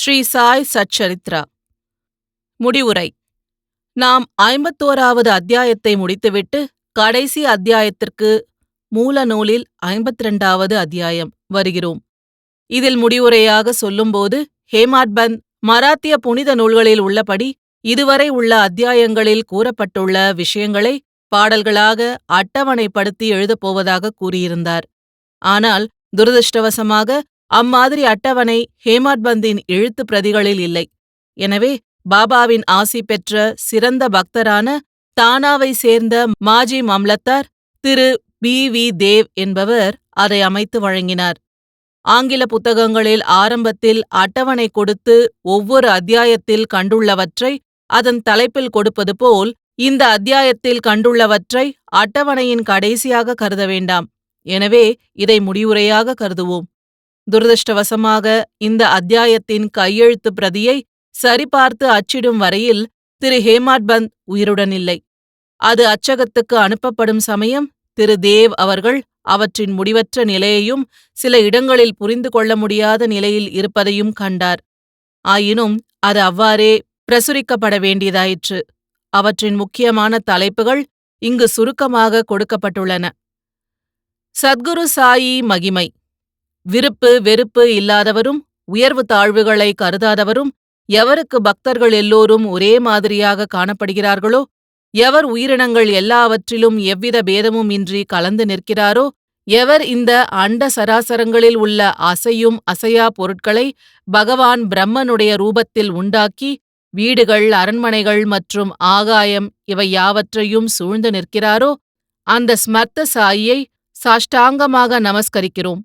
ஸ்ரீ சாய் சச்சரித்ரா. முடிவுரை. நாம் ஐம்பத்தோராவது அத்தியாயத்தை முடித்துவிட்டு கடைசி அத்தியாயத்திற்கு மூல நூலில் ஐம்பத்திரண்டாவது அத்தியாயம் வருகிறோம். இதில் முடிவுரையாக சொல்லும்போது ஹேமாட்பந்த் மராத்திய புனித நூல்களில் உள்ளபடி இதுவரை உள்ள அத்தியாயங்களில் கூறப்பட்டுள்ள விஷயங்களை பாடல்களாக அட்டவணைப்படுத்தி எழுதப்போவதாக கூறியிருந்தார். ஆனால் துரதிருஷ்டவசமாக அம்மாதிரி அட்டவணை ஹேமாட்பந்தின் எழுத்துப் பிரதிகளில் இல்லை. எனவே பாபாவின் ஆசி பெற்ற சிறந்த பக்தரான தானாவை சேர்ந்த மாஜி மம்லத்தார் திரு பி. வி. தேவ் என்பவர் அதை அமைத்து வழங்கினார். ஆங்கில புத்தகங்களில் ஆரம்பத்தில் அட்டவணை கொடுத்து ஒவ்வொரு அத்தியாயத்தில் கண்டுள்ளவற்றை அதன் தலைப்பில் கொடுப்பது போல் இந்த அத்தியாயத்தில் கண்டுள்ளவற்றை அட்டவணையின் கடைசியாக கருத வேண்டாம். எனவே இதை முடிவுரையாக கருதுவோம். துரதிருஷ்டவசமாக இந்த அத்தியாயத்தின் கையெழுத்து பிரதியை சரிபார்த்து அச்சிடும் வரையில் திரு ஹேமாட்பந்த் உயிருடன் இல்லை. அது அச்சகத்துக்கு அனுப்பப்படும் சமயம் திரு தேவ் அவர்கள் அவற்றின் முடிவற்ற நிலையையும் சில இடங்களில் புரிந்து கொள்ள முடியாத நிலையில் இருப்பதையும் கண்டார். ஆயினும் அது அவ்வாறே பிரசுரிக்கப்பட வேண்டியதாயிற்று. அவற்றின் முக்கியமான தலைப்புகள் இங்கு சுருக்கமாக கொடுக்கப்பட்டுள்ளன. சத்குரு சாயி மகிமை. விருப்பு வெறுப்பு இல்லாதவரும் உயர்வு தாழ்வுகளை கருதாதவரும் எவருக்கு பக்தர்கள் எல்லோரும் ஒரே மாதிரியாக காணப்படுகிறார்களோ எவர் உயிரினங்கள் எல்லாவற்றிலும் எவ்வித பேதமும் இன்றி கலந்து நிற்கிறாரோ எவர் இந்த அண்ட சராசரங்களில் உள்ள அசையும் அசையா பொருட்களை பகவான் பிரம்மனுடைய ரூபத்தில் உண்டாக்கி வீடுகள் அரண்மனைகள் மற்றும் ஆகாயம் இவை யாவற்றையும் சூழ்ந்து நிற்கிறாரோ அந்த ஸ்மர்த்த சாயியை சாஷ்டாங்கமாக நமஸ்கரிக்கிறோம்.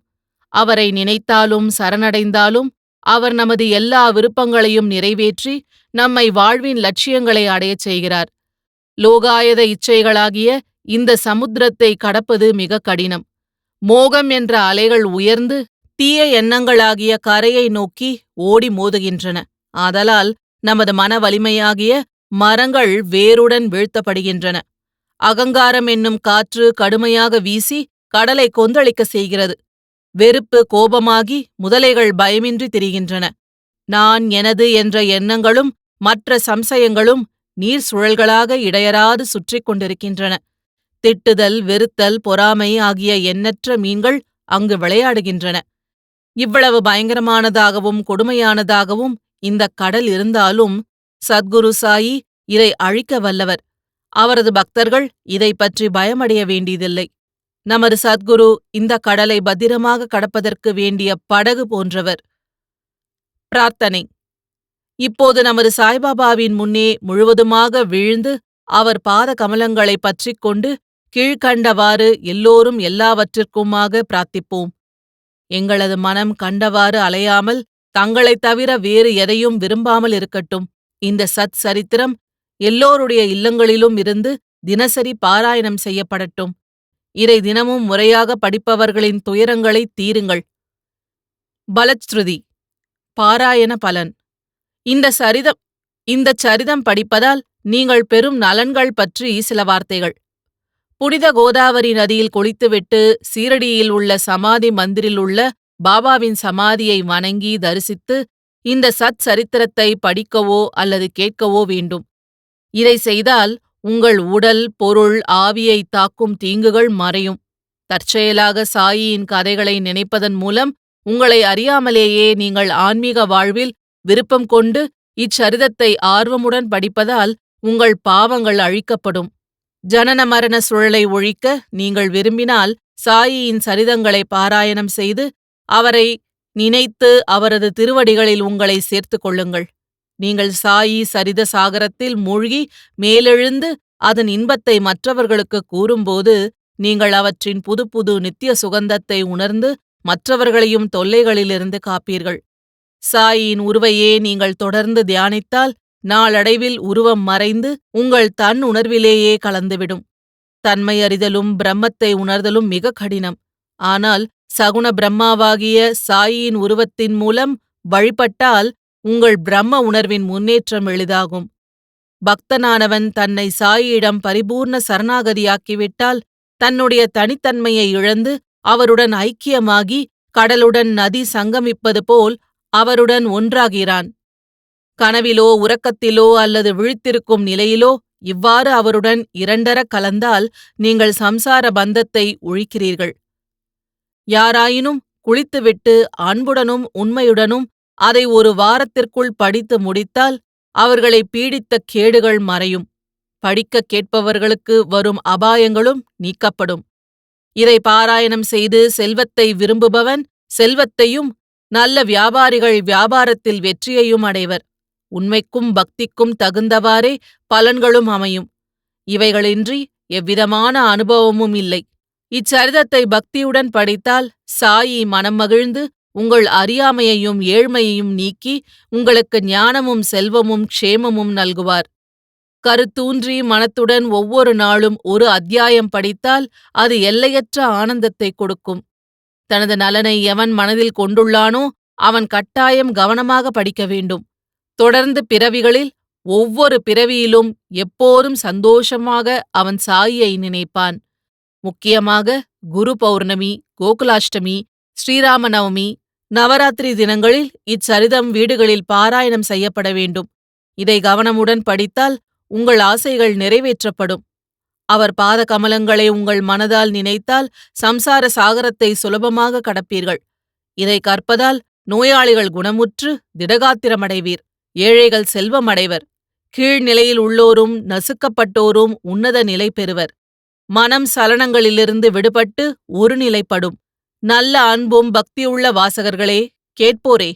அவரை நினைத்தாலும் சரணடைந்தாலும் அவர் நமது எல்லா விருப்பங்களையும் நிறைவேற்றி நம்மை வாழ்வின் லட்சியங்களை அடையச் செய்கிறார். லோகாயத இச்சைகளாகிய இந்த சமுத்திரத்தை கடப்பது மிக கடினம். மோகம் என்ற அலைகள் உயர்ந்து தீய எண்ணங்களாகிய கரையை நோக்கி ஓடி மோதுகின்றன. ஆதலால் நமது மன வலிமையாகிய மரங்கள் வேருடன் வீழ்த்தப்படுகின்றன. அகங்காரம் என்னும் காற்று கடுமையாக வீசி கடலை கொந்தளிக்க செய்கிறது. வெறுப்பு கோபமாகி முதலைகள் பயமின்றி திரிகின்றன. நான் எனது என்ற எண்ணங்களும் மற்ற சம்சயங்களும் நீர் சுழல்களாக இடையராது சுற்றிக் கொண்டிருக்கின்றன. திட்டுதல் வெறுத்தல் பொறாமை ஆகிய எண்ணற்ற மீன்கள் அங்கு விளையாடுகின்றன. இவ்வளவு பயங்கரமானதாகவும் கொடுமையானதாகவும் இந்த கடல் இருந்தாலும் சத்குரு சாயி இதை அழிக்க வல்லவர். அவரது பக்தர்கள் இதை பற்றி பயமடைய வேண்டியதில்லை. நமது சத்குரு இந்த கடலை பத்திரமாக கடப்பதற்கு வேண்டிய படகு போன்றவர். பிரார்த்தனை. இப்போது நமது சாய்பாபாவின் முன்னே முழுவதுமாக வீழ்ந்து அவர் பாத கமலங்களை பற்றிக் கொண்டு கீழ்கண்டவாறு எல்லோரும் எல்லாவற்றிற்குமாக பிரார்த்திப்போம். எங்களது மனம் கண்டவாறு அலையாமல் தங்களைத் தவிர வேறு எதையும் விரும்பாமல் இருக்கட்டும். இந்த சத் சரித்திரம் எல்லோருடைய இல்லங்களிலும் இருந்து தினசரி பாராயணம் செய்யப்படட்டும். இதை தினமும் முறையாக படிப்பவர்களின் துயரங்களை தீருங்கள். பலச்ருதி பாராயண பலன். இந்த சரிதம் இந்த சரிதம் படிப்பதால் நீங்கள் பெறும் நலன்கள் பற்றி சில வார்த்தைகள். புனித கோதாவரி நதியில் குளித்துவிட்டு சீரடியில் உள்ள சமாதி மந்திரில் உள்ள பாபாவின் சமாதியை வணங்கி தரிசித்து இந்த சத் சரித்திரத்தை படிக்கவோ அல்லது கேட்கவோ வேண்டும். இதை செய்தால் உங்கள் உடல் பொருள் ஆவியை தாக்கும் தீங்குகள் மறையும். தற்செயலாக சாயியின் கதைகளை நினைப்பதன் மூலம் உங்களை அறியாமலேயே நீங்கள் ஆன்மீக வாழ்வில் விருப்பம் கொண்டு இச்சரிதத்தை ஆர்வமுடன் படிப்பதால் உங்கள் பாவங்கள் அழிக்கப்படும். ஜனன மரண சுழலை ஒழிக்க நீங்கள் விரும்பினால் சாயியின் சரிதங்களை பாராயணம் செய்து அவரை நினைத்து அவரது திருவடிகளில் உங்களை சேர்த்துக் கொள்ளுங்கள். நீங்கள் சாயி சரித சாகரத்தில் மூழ்கி மேலெழுந்து அதன் இன்பத்தை மற்றவர்களுக்கு கூறும்போது நீங்கள் அவற்றின் புது புது நித்திய சுகந்தத்தை உணர்ந்து மற்றவர்களையும் தொல்லைகளிலிருந்து காப்பீர்கள். சாயின் உருவையே நீங்கள் தொடர்ந்து தியானித்தால் நாளடைவில் உருவம் மறைந்து உங்கள் தன் உணர்விலேயே கலந்துவிடும். தன்மை அறிதலும் பிரம்மத்தை உணர்தலும் மிக கடினம். ஆனால் சகுண பிரம்மாவாகிய சாயின் உருவத்தின் மூலம் வழிபட்டால் உங்கள் பிரம்ம உணர்வின் முன்னேற்றம் எளிதாகும். பக்தனானவன் தன்னை சாயியிடம் பரிபூர்ண சரணாகதியாக்கிவிட்டால் தன்னுடைய தனித்தன்மையை இழந்து அவருடன் ஐக்கியமாகி கடலுடன் நதி சங்கமிப்பது போல் அவருடன் ஒன்றாகிறான். கனவிலோ உறக்கத்திலோ அல்லது விழித்திருக்கும் நிலையிலோ இவ்வாறு அவருடன் இரண்டர கலந்தால் நீங்கள் சம்சார பந்தத்தை ஒழிக்கிறீர்கள். யாராயினும் குளித்துவிட்டு அன்புடனும் உண்மையுடனும் அதை ஒரு வாரத்திற்குள் படித்து முடித்தால் அவர்களை பீடித்த கேடுகள் மறையும். படிக்கக் கேட்பவர்களுக்கு வரும் அபாயங்களும் நீக்கப்படும். இதை பாராயணம் செய்து செல்வத்தை விரும்புபவன் செல்வத்தையும் நல்ல வியாபாரிகள் வியாபாரத்தில் வெற்றியையும் அடைவர். உண்மைக்கும் பக்திக்கும் தகுந்தவாறே பலன்களும் அமையும். இவைகளின்றி எவ்விதமான அனுபவமும் இல்லை. இச்சரிதத்தை பக்தியுடன் படித்தால் சாயி மனம் மகிழ்ந்து உங்கள் அறியாமையையும் ஏழ்மையையும் நீக்கி உங்களுக்கு ஞானமும் செல்வமும் க்ஷேமமும் நல்குவார். கருத்தூன்றி மனத்துடன் ஒவ்வொரு நாளும் ஒரு அத்தியாயம் படித்தால் அது எல்லையற்ற ஆனந்தத்தை கொடுக்கும். தனது நலனை எவன் மனதில் கொண்டுள்ளானோ அவன் கட்டாயம் கவனமாக படிக்க வேண்டும். தொடர்ந்து பிறவிகளில் ஒவ்வொரு பிறவியிலும் எப்போதும் சந்தோஷமாக அவன் சாயியை நினைப்பான். முக்கியமாக குரு பௌர்ணமி கோகுலாஷ்டமி ஸ்ரீராம நவமி நவராத்திரி தினங்களில் இச்சரிதம் வீடுகளில் பாராயணம் செய்யப்பட வேண்டும். இதை கவனமுடன் படித்தால் உங்கள் ஆசைகள் நிறைவேற்றப்படும். அவர் பாத கமலங்களை உங்கள் மனதால் நினைத்தால் சம்சார சாகரத்தை சுலபமாக கடப்பீர்கள். இதை கற்பதால் நோயாளிகள் குணமுற்று திடகாத்திரமடைவீர். ஏழைகள் செல்வமடைவர். கீழ்நிலையில் உள்ளோரும் நசுக்கப்பட்டோரும் உன்னத நிலை பெறுவர். மனம் சலனங்களிலிருந்து விடுபட்டு ஒருநிலைப்படும். நல்ல அன்பும் பக்தியுள்ள வாசகர்களே கேட்போரே.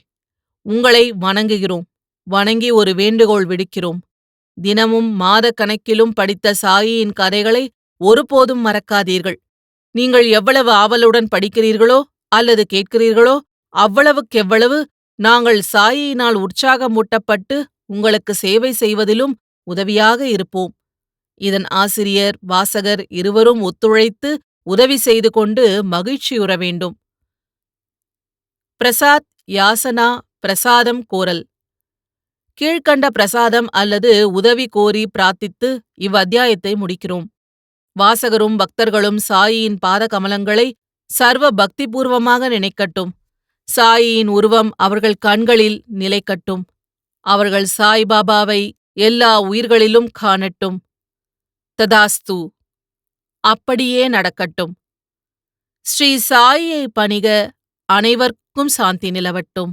உங்களை வணங்குகிறோம். வணங்கி ஒரு வேண்டுகோள் விடுக்கிறோம். தினமும் மாதக்கணக்கிலும் படித்த சாயியின் கதைகளை ஒருபோதும் மறக்காதீர்கள். நீங்கள் எவ்வளவு ஆவலுடன் படிக்கிறீர்களோ அல்லது கேட்கிறீர்களோ அவ்வளவுக்கெவ்வளவு நாங்கள் சாயியினால் உற்சாகமூட்டப்பட்டு உங்களுக்கு சேவை செய்வதிலும் உதவியாக இருப்போம். இதன் ஆசிரியர் வாசகர் இருவரும் ஒத்துழைத்து உதவி செய்து கொண்டு மகிழ்ச்சியுற வேண்டும். பிரசாத் யாசனா பிரசாதம் கோரல். கீழ்க்கண்ட பிரசாதம் அல்லது உதவி கோரி பிரார்த்தித்து இவ்வத்தியாயத்தை முடிக்கிறோம். வாசகரும் பக்தர்களும் சாயியின் பாத கமலங்களை சர்வ பக்திபூர்வமாக நினைக்கட்டும். சாயியின் உருவம் அவர்கள் கண்களில் நிலைக்கட்டும். அவர்கள் சாய்பாபாவை எல்லா உயிர்களிலும் காணட்டும். ததாஸ்து. அப்படியே நடக்கட்டும். ஸ்ரீ சாயியை பணிக அனைவர்க்கும் சாந்தி நிலவட்டும்.